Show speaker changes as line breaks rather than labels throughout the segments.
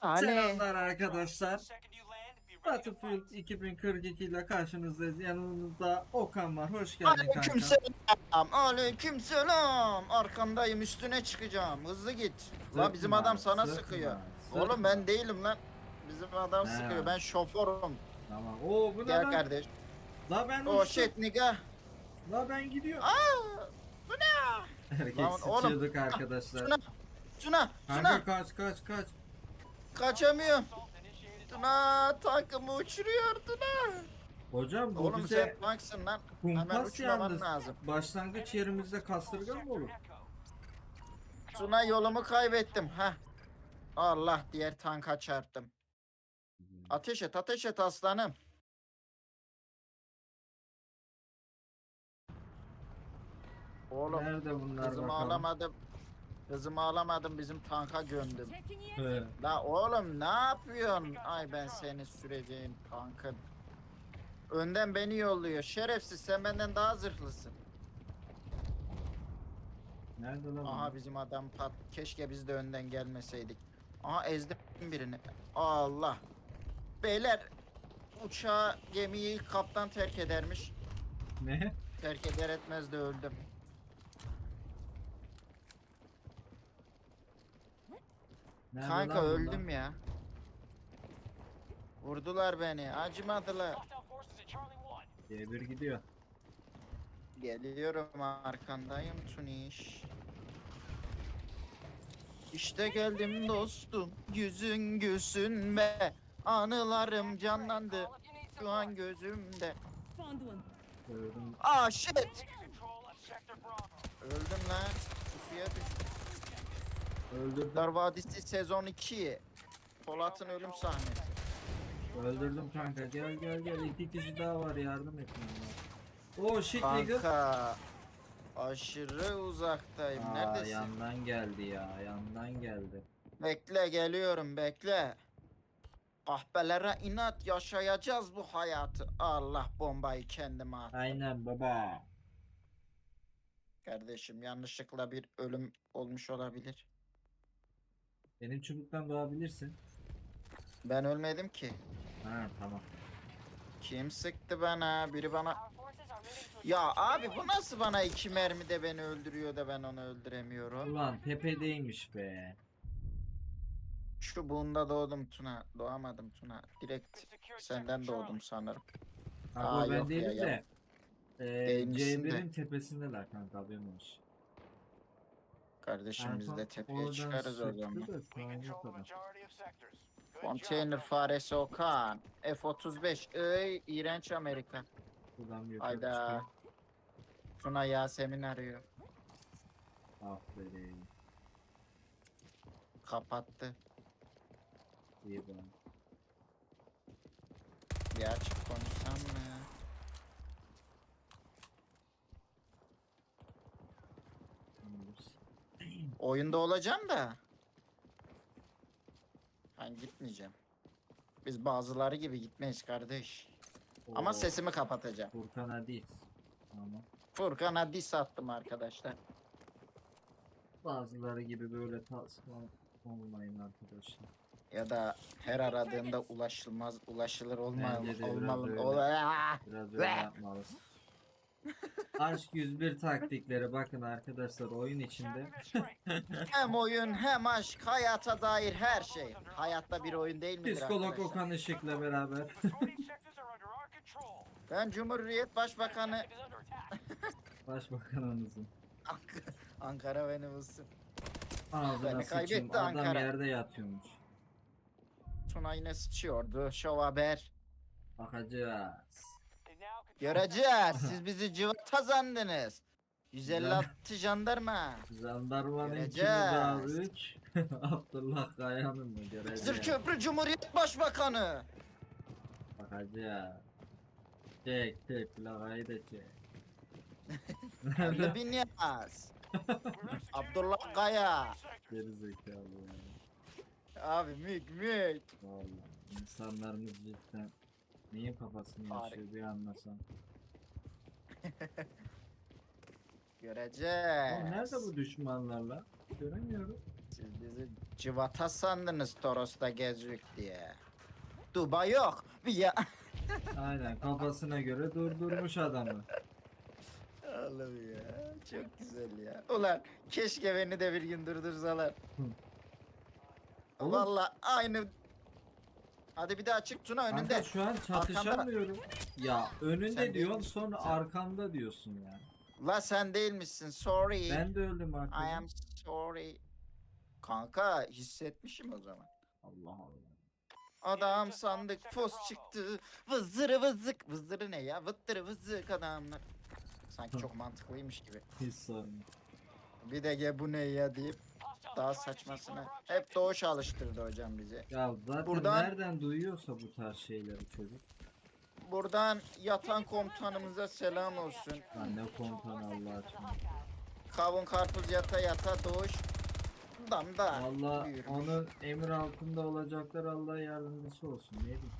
Ali.
Selamlar arkadaşlar. Battlefield 2042 ile karşınızdayız. Yanımızda Okan var. Hoş geldin kanka.
Aleykümselam. Aleykümselam. Arkandayım üstüne çıkacağım. Hızlı git. La bizim adam sana
zıpma,
sıkıyor.
zıpma.
Oğlum ben değilim lan. Bizim adam
He.
sıkıyor. Ben şoförüm.
Tamam. Oo bu ne
Gel
lan?
kardeş.
La ben uçtum.
shit nigga.
La ben gidiyorum.
Aa, bu ne?
Erkek
Lan oğlum.
sıçıyorduk arkadaşlar.
Tuna. Tuna.
Kanka
Tuna.
kaç kaç kaç.
Kaçamıyorum. Tuna tankımı uçuruyor Tuna.
Hocam bu
Oğlum
bize
sen tanksın lan. Hemen
kumpas
uçmaman
yalnız.
lazım.
Başlangıç yerimizde kastırga mı olur?
Tuna yolumu kaybettim. ha. Allah diğer tanka çarptım. Ateş et ateş et aslanım. Oğlum
Nerede bunlar
kızımı
bakalım?
alamadım. Kızımı alamadım bizim tanka gömdüm.
He.
La oğlum ne yapıyorsun? Ay ben seni süreceğim tankın. Önden beni yolluyor. Şerefsiz sen benden daha zırhlısın.
Nerede lan?
Aha bizim adam pat. Keşke biz de önden gelmeseydik. Aha ezdim birini. Allah. Beyler uçağı gemiyi kaptan terk edermiş.
Ne?
Terk eder etmez de öldüm.
Nerede
Kanka
lan bunlar?
öldüm ya. Vurdular beni. Acımadılar.
C1 gidiyor.
Geliyorum arkandayım Tuniş. İşte geldim dostum. Yüzün gülsün be. Anılarım canlandı. Şu an gözümde.
Öldüm.
Ah shit. Öldüm lan. Suya düştüm.
Öldürdüm.
Kurtlar Vadisi sezon 2. Polat'ın ölüm sahnesi.
Öldürdüm kanka. Gel gel gel. İki kişi daha var. Yardım et bana. Oh shit nigga.
Kanka. Aşırı uzaktayım.
Aa,
Neredesin?
yandan geldi ya. Yandan geldi.
Bekle geliyorum bekle. Kahpelere inat yaşayacağız bu hayatı. Allah bombayı kendime at.
Aynen baba.
Kardeşim yanlışlıkla bir ölüm olmuş olabilir.
Benim çubuktan doğabilirsin.
Ben ölmedim ki.
Ha tamam.
Kim sıktı bana? Biri bana... Ya abi bu nasıl bana iki mermi de beni öldürüyor da ben onu öldüremiyorum.
Ulan tepedeymiş be.
Şu bunda doğdum Tuna. Doğamadım Tuna. Direkt senden doğdum sanırım.
Ha,
Aa,
ben
yok ya,
değilim
yok.
de. Ee,
Değilmişsin de.
C1'in tepesindeler kanka haberin olsun.
Kardeşim biz de tepeye
oradan
çıkarız o
sıktı
zaman.
da şu an yok adam.
Konteyner faresi Okan. F-35. Ey iğrenç Amerika. Hayda. Tuna Yasemin arıyor.
Aferin.
Kapattı.
İyi ben.
Bir açık konuşsam mı? Oyunda olacağım da. Ben gitmeyeceğim. Biz bazıları gibi gitmeyiz kardeş. Ama
Oo,
sesimi kapatacağım.
Furkan Adis. Tamam.
Furkan'a diss attım arkadaşlar.
Bazıları gibi böyle tasma olmayın arkadaşlar.
Ya da her aradığında ulaşılmaz, ulaşılır olmalı.
De biraz
olmalı.
öyle.
Ola-
Biraz öyle yapmalısın. Aşk 101 taktikleri bakın arkadaşlar oyun içinde.
Hem oyun hem aşk, hayata dair her şey. Hayatta bir oyun değil midir
Psikolog
arkadaşlar?
Okan Işık'la beraber.
Ben Cumhuriyet Başbakanı
Başbakanımızın.
Ank- Ankara beni bulsun.
Ağzına
Beni
sıçayım.
kaybetti
Adam
Ankara.
yerde yatıyormuş.
Tuna yine sıçıyordu. Şov haber.
Bakacağız.
Göreceğiz. Siz bizi cıvata zandınız. 156 jandarma.
Jandarmanın kimi
Göreceğiz.
daha büyük? Abdullah Kaya'nın mı göreceğiz?
Zırköprü Cumhuriyet Başbakanı.
Bakacağız. Çek çek plakayı da çek.
Ali Binyaz. Abdullah Kaya.
Geri zekalı ya.
Abi mük mük.
Vallahi insanlarımız cidden neyin kafasını
Harika.
yaşıyor bir anlasan.
Göreceğiz.
Oğlum nerede bu düşmanlarla? Göremiyorum.
Siz bizi cıvata sandınız Toros'ta gezük diye. Duba yok. Bir ya...
Aynen kafasına göre durdurmuş adamı.
Oğlum ya. Çok güzel ya. Ulan keşke beni de bir gün durdursalar.
Oğlum.
Valla aynı. Hadi bir daha çık Tuna önünde.
Kanka şu an çatışamıyorum. Ya önünde
Sen
diyorsun sonra
Sen-
arkamda diyorsun yani.
La sen değil misin? Sorry.
Ben de öldüm
I
arkada.
am sorry. Kanka hissetmişim o zaman.
Allah Allah.
Adam sandık fos çıktı. Vızırı vızık. Vızırı ne ya? Vıttırı vızık adamlar. Sanki çok mantıklıymış gibi.
Hiç sorun.
Bir de ge bu ne ya deyip daha saçmasına. Hep doğuş alıştırdı hocam bizi.
Ya zaten
Buradan-
nereden duyuyorsa bu tarz şeyleri çocuk.
Buradan yatan komutanımıza selam olsun.
Lan ne komutan Allah aşkına.
Kavun karpuz yata yata doğuş. Damda.
Valla onun emir altında olacaklar Allah yardımcısı olsun. Ne diyeyim?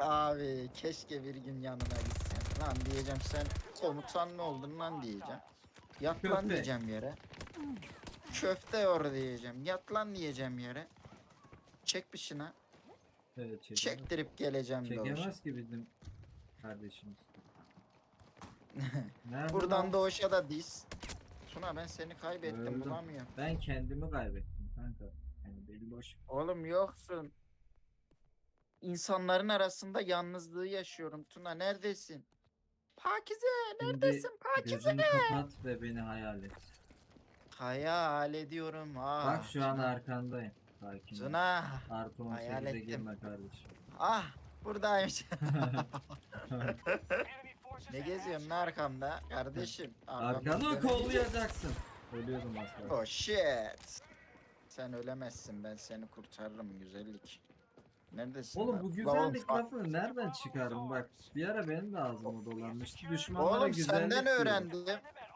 Abi keşke bir gün yanına gitsen. Lan diyeceğim sen komutan mı oldun lan diyeceğim. Yat lan diyeceğim yere. Köfte yor diyeceğim. Yat lan diyeceğim yere. Çek bir şına.
Evet çekemez.
Çektirip geleceğim.
Çekemez ki bizim kardeşimiz.
Buradan doğuşa da diz. Tuna ben seni kaybettim
Öldüm.
bulamıyorum.
Ben kendimi kaybettim kanka. Yani belli boş.
Oğlum yoksun. İnsanların arasında yalnızlığı yaşıyorum. Tuna neredesin? Pakize neredesin Pakize?
gözünü kapat ve beni hayal et.
Hayal ediyorum. Ah,
Bak şu an arkandayım. Sakin ol.
Tuna.
Artı
Hayal
18'e
ettim.
girme kardeşim.
Ah buradaymış. ne geziyorsun lan arkamda kardeşim?
Arkanı
dönelim.
kollayacaksın. Ölüyordum az kalsın.
Oh shit. Sen ölemezsin ben seni kurtarırım güzellik. Neredesin?
Oğlum
lan?
bu
Lan
güzellik
oğlum,
lafını nereden çıkarım bak. Bir ara benim de ağzıma dolanmıştı. Düşmanlara
Oğlum
güzellik
senden
diyorum.
öğrendim.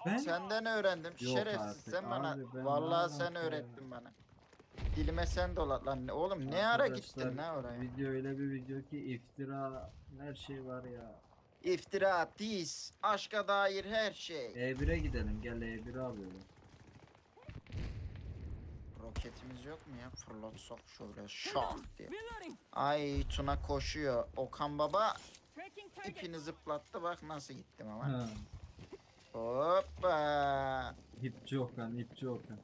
Ben
Senden öğrendim.
Yok
Şerefsiz
artık
sen bana.
abi, ben
Vallahi
ne
sen
ya?
öğrettin bana. Dilime sen dolat lan. Ne- Oğlum ne ara gittin lan oraya?
Video öyle bir video ki iftira her şey var ya.
İftira, diz, aşka dair her şey.
E1'e gidelim gel E1'e alıyorum.
Roketimiz yok mu ya? Fırlatsak şöyle şak diye. Ay Tuna koşuyor. Okan baba ipini zıplattı bak nasıl gittim ama.
Ha.
Hoppa.
İpçi Okan, ipçi Okan.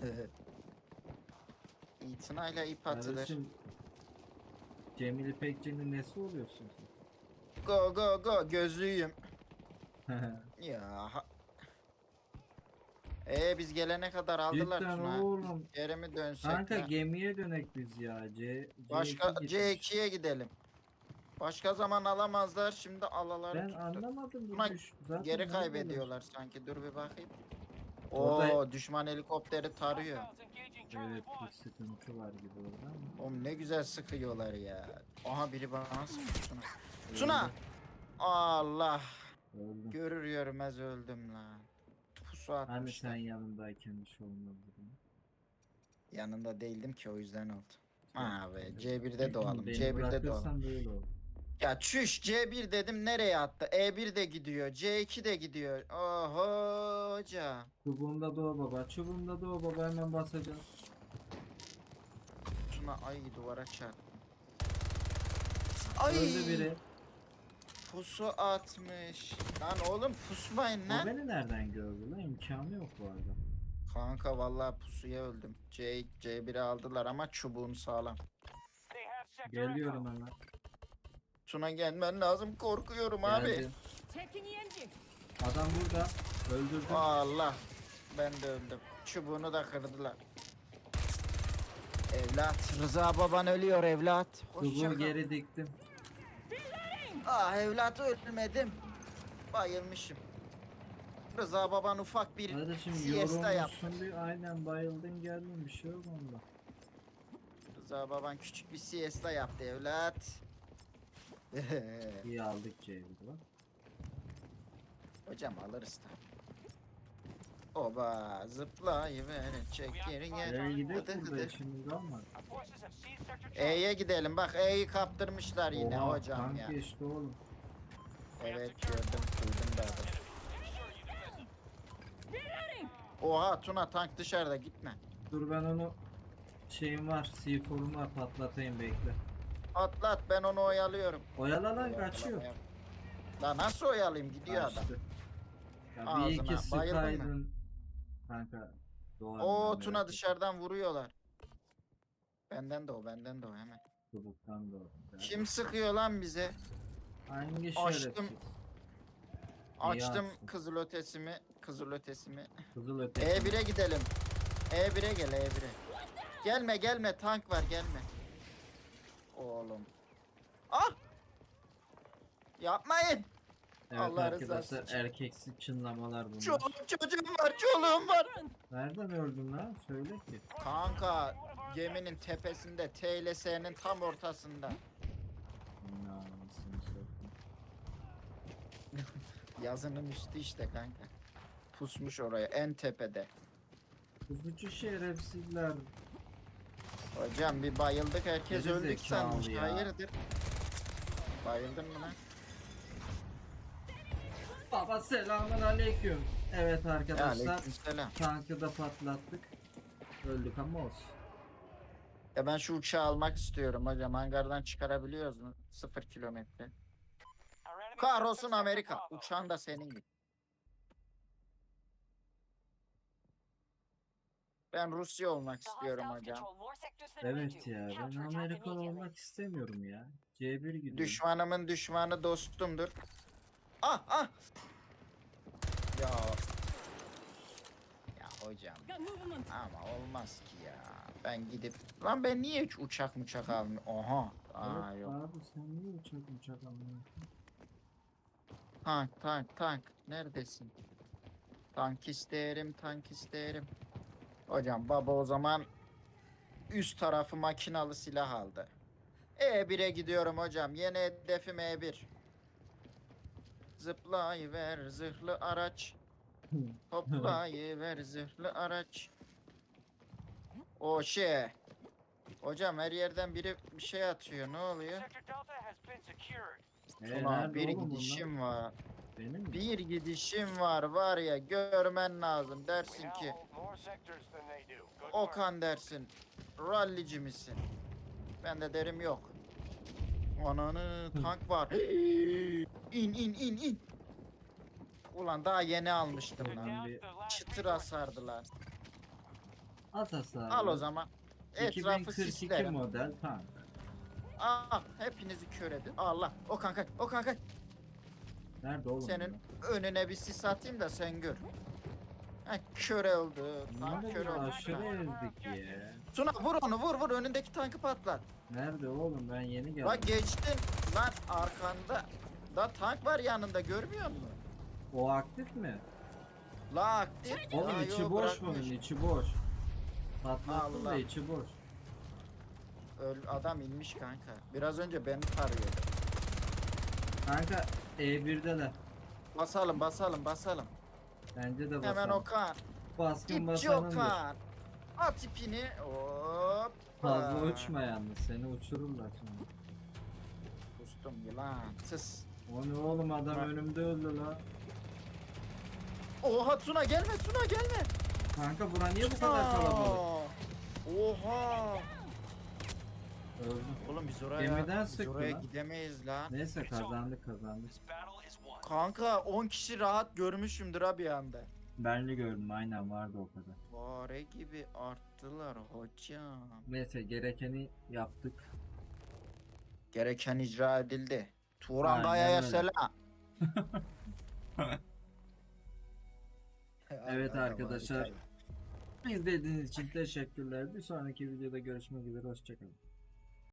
İtinayla ip atılır.
Kardeşim Cemil İpekçi'nin nesi oluyorsun
Go go go gözlüyüm.
sen?
Ya. ha- Ee biz gelene kadar aldılar
Cidden
Tuna.
oğlum.
Geri mi dönsek
Kanka
ya?
gemiye dönek biz ya. C,
Başka
C2 gitmiş.
C2'ye gidelim. Başka zaman alamazlar şimdi alalar
Ben
tuttu.
anlamadım bu
Buna
düş. Zaten
Geri
neredeler?
kaybediyorlar sanki. Dur bir bakayım.
Orada-
Oo düşman helikopteri tarıyor.
Evet bir sıkıntı var gibi orada ama.
Oğlum ne güzel sıkıyorlar ya. Aha biri bana sıkıyor Tuna. Tuna! Allah!
Öldüm.
Görür görmez öldüm lan. Pusu
Hani
atmışlar.
sen yanındayken bir şey olmadı. değil mi?
Yanında değildim ki o yüzden oldu. Abi
güzel.
C1'de doğalım.
Beni
C1'de doğalım.
bırakırsan böyle olur.
Ya çüş C1 dedim nereye attı? E1 de gidiyor. C2 de gidiyor. Oho hoca.
Çubuğunda doğu baba. Çubuğunda doğu baba hemen basacağız.
Tuna ay duvara çarptım. Ay.
Öldü biri.
Pusu atmış. Lan oğlum pusmayın
O
lan.
beni nereden gördü lan? İmkanı yok bu arada.
Kanka vallahi pusuya öldüm. C C1'i aldılar ama çubuğun sağlam.
Geliyorum hemen.
Tuna gelmen lazım korkuyorum abi.
The engine.
Adam burada. Öldürdüm.
Allah. Ben de öldüm. Çubuğunu da kırdılar. Evlat. Rıza baban ölüyor evlat. Hoşça
Çubuğu
kal.
geri diktim.
Ah evlat ölmedim. Bayılmışım. Rıza baban ufak bir
Kardeşim
siesta yap.
yorulmuşsun bir aynen bayıldın geldin bir şey yok onda.
Rıza baban küçük bir siesta yaptı evlat.
İyi aldık Cevdet bak.
Hocam alırız da. Oba zıplayıver çek.
Nereye burada
hıdı.
işimiz kalmadı.
E'ye gidelim bak E'yi kaptırmışlar yine
Oha,
hocam
tank
ya.
geçti oğlum.
Evet gördüm duydum da. Oha Tuna tank dışarıda gitme.
Dur ben onu şeyim var, C4'um var patlatayım bekle.
Atlat ben onu oyalıyorum.
Oyala lan kaçıyor.
La nasıl oyalayayım gidiyor adam.
Kaçtı. Ya bir
Ağzına,
iki
bayıldın mı?
sıkaydın. Kanka. doğar
O Tuna dışarıdan vuruyorlar. Benden de o benden de o hemen.
Çubuktan ben.
Kim sıkıyor lan bize?
Hangi
Açtım.
şerefsiz?
Açtım
açtın.
kızıl ötesimi. Kızıl ötesimi.
Kızıl ötesi.
E1'e gidelim. E1'e gel E1'e. Gelme gelme tank var gelme. Oğlum. Ah! Yapmayın.
Evet
Allah rızası
arkadaşlar
için.
erkeksi çınlamalar bunlar.
Çoluğum çocuğum var çoluğum var.
Nereden öldün lan? Söyle ki.
Kanka geminin tepesinde T ile S'nin tam ortasında. Yazının üstü işte kanka. Pusmuş oraya en tepede.
Kuzucu şerefsizler.
Hocam bir bayıldık herkes
Geri
öldük
zekalı
sanmış.
ya.
Hayırdır? Bayıldın mı lan?
Baba selamun aleyküm. Evet
Ya
arkadaşlar.
aleykümselam.
Tankı da patlattık. Öldük ama olsun.
Ya ben şu uçağı almak istiyorum hocam. Hangardan çıkarabiliyoruz mu? Sıfır kilometre. Kahrolsun Amerika. Uçağın da senin gibi. Ben Rusya olmak istiyorum hocam.
Evet ya ben Amerikan olmak istemiyorum ya. C1 gidiyor.
Düşmanımın düşmanı dostumdur. Ah ah. Ya. Ya hocam ama olmaz ki ya. Ben gidip lan ben niye hiç uçak uçak almıyorum? Oha. Aa
Evet
yok.
Abi sen niye uçak uçak almıyorsun?
Tank tank tank. Neredesin? Tank isterim tank isterim. Hocam baba o zaman üst tarafı makinalı silah aldı. E1'e gidiyorum hocam. Yeni hedefim E1. Zıplayıver zırhlı araç. Hoplayıver zırhlı araç. O şey. Hocam her yerden biri bir şey atıyor. Ne oluyor?
Ee,
Tuna bir
bunlar?
gidişim var.
Benim mi?
Bir gidişim var var ya görmen lazım dersin ki Okan dersin rallici misin? Ben de derim yok. Ananı tank var. in in in in. Ulan daha yeni almıştım lan.
Bir
Çıtır hasardılar.
At hasarı.
Al o zaman. Etrafı
2042
sislerim.
model tank.
Aa, hepinizi kör edin. Allah. O kanka, o kanka.
Nerede oğlum?
Senin önüne bir sis atayım da sen gör. Ha, kör oldu. Tank kör oldu.
aşırı ezdik ya.
Tuna vur onu vur vur önündeki tankı patlat.
Nerede oğlum ben yeni geldim.
Bak geçtin lan arkanda. Da tank var yanında görmüyor musun?
O aktif mi?
La aktif.
Oğlum içi
yo,
boş bunun
bırakmış.
içi boş. Patlattım da
Allah.
içi boş.
Öl, adam inmiş kanka. Biraz önce beni tarıyordu.
Kanka E1'deler.
Basalım basalım basalım.
Bence de basalım.
Hemen Okan.
Baskın
İpçi
basanındır.
Okan. At ipini. Hop.
Fazla uçma yalnız seni uçururlar şimdi.
Kustum yılan. Tıs.
O ne oğlum adam
Bak.
önümde öldü la.
Oha Tuna gelme Tuna gelme.
Kanka bura niye bu kadar kalabalık?
Aa, Oha.
Öldüm.
Oğlum biz oraya,
Gemiden
biz
sıktı
oraya
lan.
gidemeyiz lan.
Neyse kazandık kazandık.
Kanka 10 kişi rahat görmüşümdür ha bir anda.
Ben de gördüm aynen vardı o kadar.
Fare gibi arttılar hocam.
Neyse gerekeni yaptık.
Gereken icra edildi. Turan
Aynen
Daya'ya
öyle.
selam.
Evet arkadaşlar.
harika.
İzlediğiniz için teşekkürler. Bir sonraki videoda görüşmek üzere. Hoşçakalın.